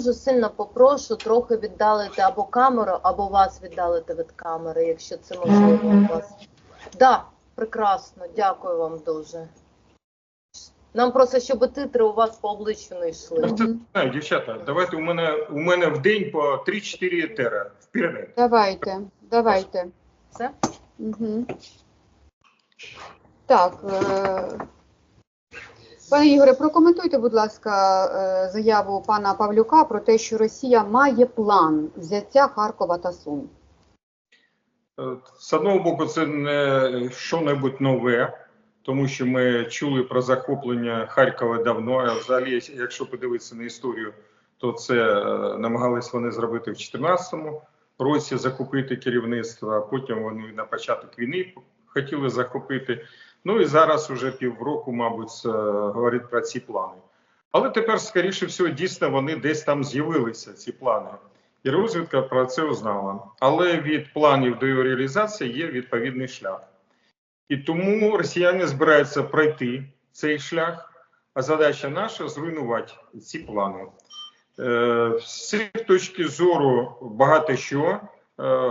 дуже сильно попрошу трохи віддалити або камеру, або вас віддалити від камери, якщо це можливо у вас. Да, прекрасно, дякую вам дуже. Нам просто, щоб титри у вас по обличчю не йшли. Просто знаю, дівчата, давайте у мене у мене в день по 3-4 тера вперед. Давайте, давайте. Все? Угу. Так. Е... Пане Ігоре, прокоментуйте, будь ласка, е, заяву пана Павлюка про те, що Росія має план взяття Харкова та Сум. Е, З одного боку, це не що-небудь нове, тому що ми чули про захоплення Харкова давно. А взагалі, якщо подивитися на історію, то це е, намагались вони зробити в 2014 році захопити керівництво, а потім вони на початок війни хотіли захопити. Ну і зараз уже півроку, мабуть, е, говорить про ці плани. Але тепер, скоріше всього, дійсно вони десь там з'явилися, ці плани. І розвідка про це узнала. Але від планів до його реалізації є відповідний шлях. І тому росіяни збираються пройти цей шлях, а задача наша зруйнувати ці плани. Е, З цієї точки зору багато що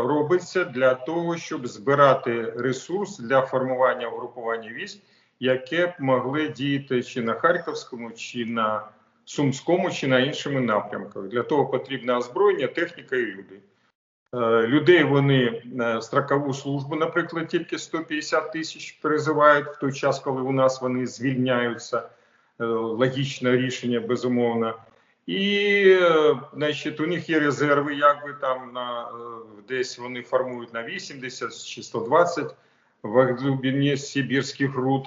робиться для того, щоб збирати ресурс для формування угрупування військ, яке б могли діяти чи на Харківському, чи на Сумському, чи на іншому напрямках. Для того потрібне озброєння, техніка і люди. Е, Людей вони е, строкову службу, наприклад, тільки 150 тисяч призивають в той час, коли у нас вони звільняються. Е, Логічне рішення, безумовно. І, значить, у них є резерви, якби там на е, десь вони формують на 80 чи 120 в глибині Сибірських руд.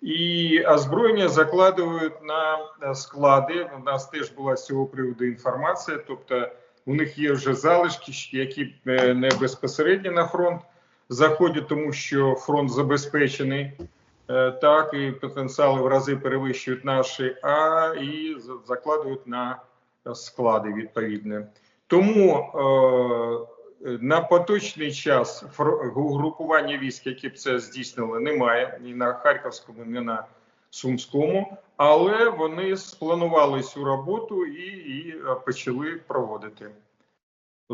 І озброєння закладують на склади. У нас теж була з цього приводу інформація. Тобто, у них є вже залишки, які е, не безпосередньо на фронт заходять, тому що фронт забезпечений. Е, Так, і потенціали в рази перевищують наші, а і закладують на склади відповідне. Тому е, на поточний час угрупування військ, які б це здійснили, немає ні на Харківському, ні на Сумському, але вони спланували цю роботу і, і е, почали проводити.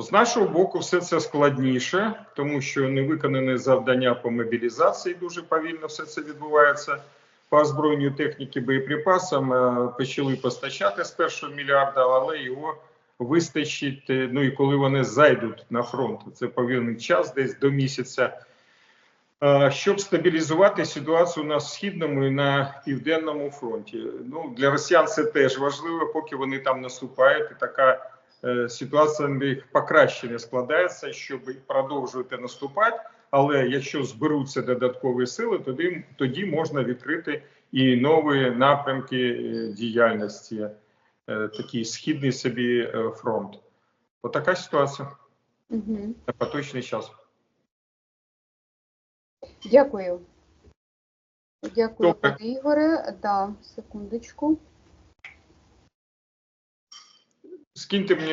З нашого боку, все це складніше, тому що не виконані завдання по мобілізації дуже повільно все це відбувається. По озброєнню техніки боєприпасам е, почали постачати з першого мільярда, але його вистачить. е, Ну і коли вони зайдуть на фронт, це повинен час, десь до місяця. Е, Щоб стабілізувати ситуацію на східному і на південному фронті, ну для росіян це теж важливо, поки вони там наступають. І така ситуація в них покраще не складається, щоб продовжувати наступати. Але якщо зберуться додаткові сили, тоді тоді можна відкрити і нові напрямки е, діяльності, е, такий східний собі е, фронт. Отака ситуація Угу. на поточний час. Дякую. Дякую, пане Ігоре. Да, секундочку. Скиньте мені